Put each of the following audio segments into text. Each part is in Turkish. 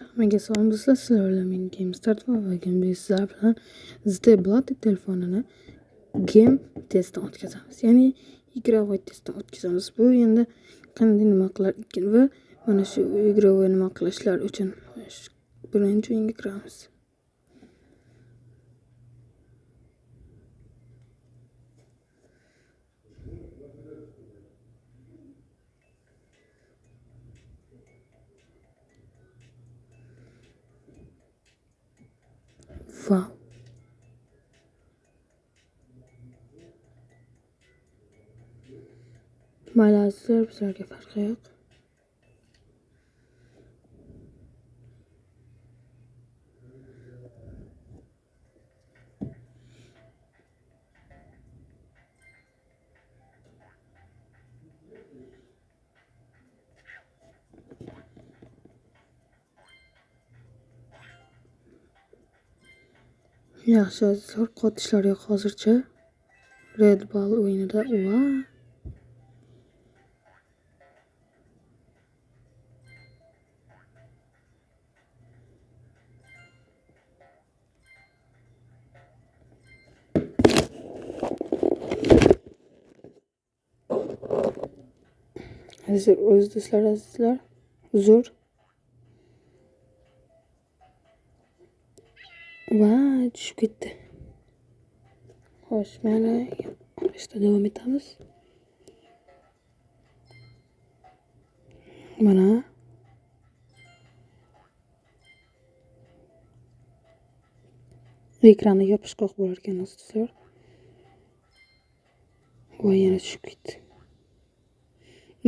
Hammaga salom do'stlar, sizlar bilan men Game Start va bugun biz sizlar bilan The Blood telefonini game testdan o'tkazamiz. Ya'ni игровой testdan o'tkazamiz. Bu endi qanday nima qilar ekan va mana shu игровой nima qilishlar uchun shu birinchi o'yinga kiramiz. Vau. Mayli azizlar, bizlarga farqi yo'q. Yaxshi azizlar, qotishlar yo'q hozircha. Red Ball o'yinida va Azizlar, o'z do'stlar, azizlar, uzr. Va tushib ketdi. Xo'sh, mayli, olishda davom etamiz. Mana. Ekrani yopishqoq bo'lar ekan do'stlar. Va yana tushib ketdi.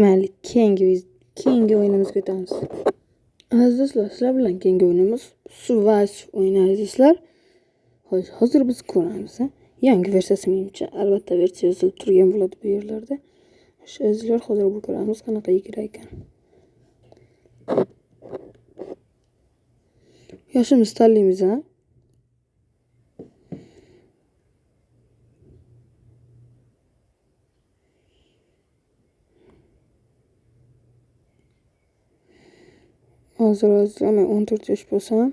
Mayli, keyingi keyingi o'yinimizga o'tamiz. Aziz do'stlar, sizlar bilan keyingi o'yinimiz Suvas o'yini azizlar. Xo'sh, hozir biz ko'ramiz. Yangi versiyasi menimcha albatta versiya yozilib turgan bo'ladi bu yerlarda. Xo'sh, azizlar, hozir bu ko'ramiz qanaqa yigirar ekan. Yoshimiz ha? Hozir azizlar, men 14 yosh bo'lsam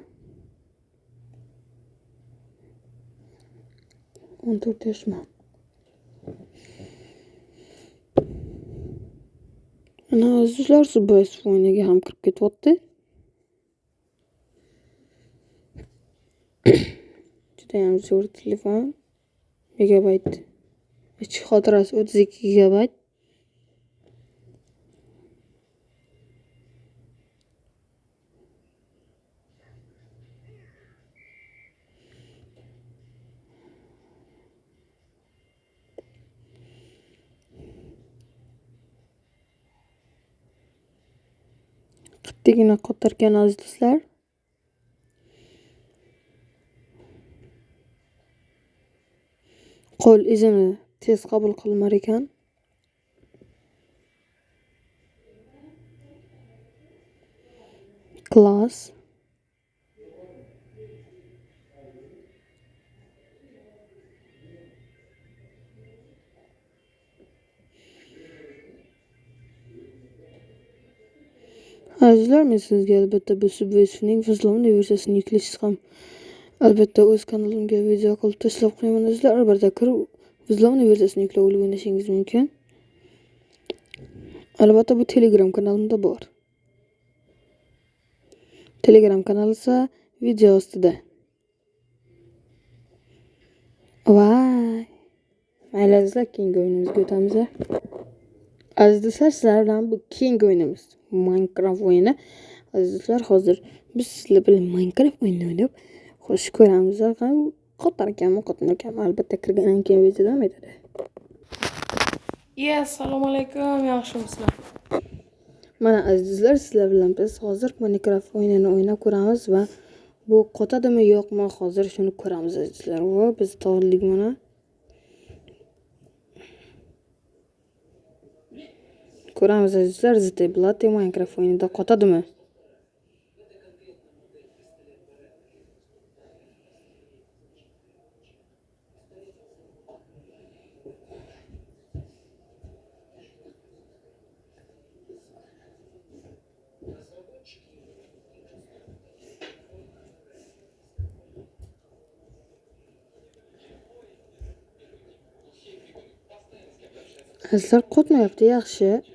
14 yoshman. Mana azizlar, Subas o'yiniga ham kirib ketyapti. Judayam zo'r telefon. Megabayt. Ichki xotirasi 32 gigabayt. Qotirgan aziz do'stlar. Qo'l izini tez qabul qilmar ekan. Sizga albatta bu Subway'ning Fazlovni versiyasini yuklashingiz ham albatta o'z kanalimga video qilib tashlab qo'yaman azizlar. Albatta kirib Fazlovni versiyasini yuklab olib o'ynashingiz mumkin. Albatta bu Telegram kanalimda bor. Telegram kanali esa video ostida. Vay. Mayli azizlar, keyingi o'yinimizga o'tamiz. Aziz do'stlar, sizlar bu keyingi o'yinimiz Minecraft o'yini. Azizlar, hozir biz sizlar bilan Minecraft o'yinini o'ynab xush ko'ramiz. Qotarkanmi, qotmakanmi, albatta kirgandan keyin video davom etadi. Iya, assalomu alaykum, yaxshimisizlar? Mana azizlar, sizlar bilan biz hozir Minecraft o'yinini o'ynab ko'ramiz va bu qotadimi yo'qmi, hozir shuni ko'ramiz azizlar. Va biz tog'lik mana. Kur'an yüzler zıtı blati Minecraft oyununda kota değil mi? Qizlar qotmayapti, yaxshi.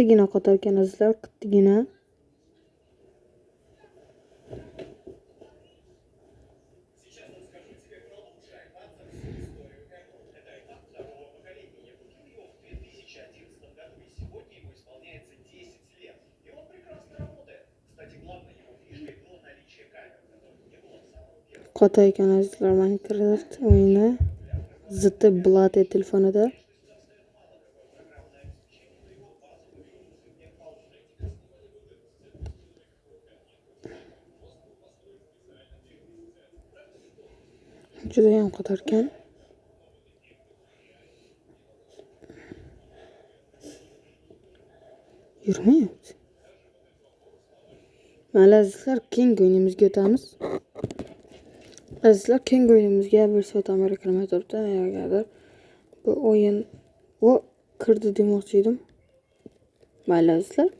Qattiqqina qotarkan azizlar, qattiqqina. Qotaykan azizlar Minecraft o'yini. Ziti Blade telefonida. Judayam qotarkan. Yurmayapti. Mayli azizlar, keyingi o'yinimizga o'tamiz. Azizlar, keyingi o'yinimizga bir so'tamlar kirmay turibdi. Negadir bu o'yin u kirdi demoqchi edim. Mayli azizlar.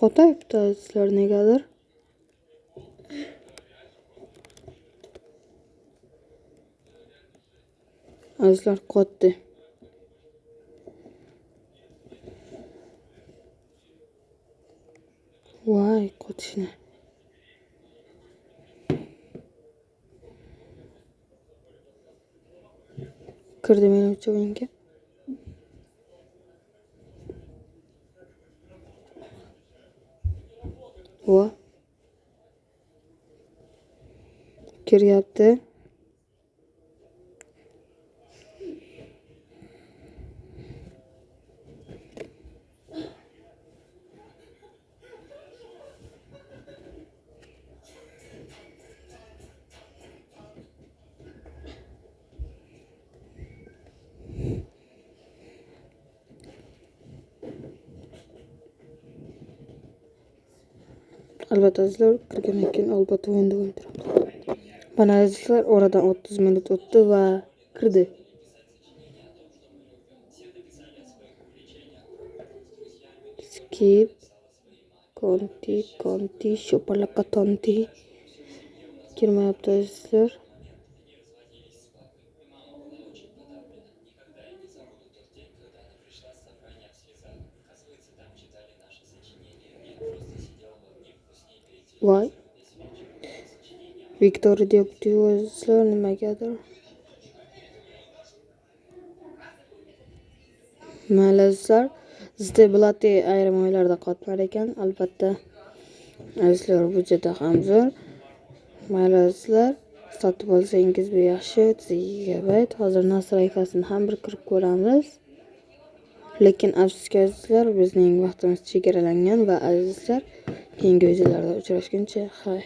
Qotayapti azizlar negadir. Azizlar qotdi. Voy, qotishini. Kirdi menimcha o'yinga. Vo. Kiryapti. Albatta azizlar, kirgandan keyin albatta o'yin davom ettiramiz. Mana azizlar, oradan 30 minut o'tdi va kirdi. Skip. Konti, konti, sho'palaqa tonti. Kirmayapti azizlar. Voy. Victoria deb azizlar nimagadir. ma'lazlar azizlar, Zde ayrim oylarda qotmar ekan, albatta. Azizlar, bu juda ham zo'r. ma'lazlar azizlar, sotib olsangiz bu yaxshi, 30 gigabayt. Hozir nasrayfasini ham bir kirib ko'ramiz. Lekin afsuski azizlar, bizning vaqtimiz chegaralangan va azizlar, keyingi videolarda uchrashguncha xayr.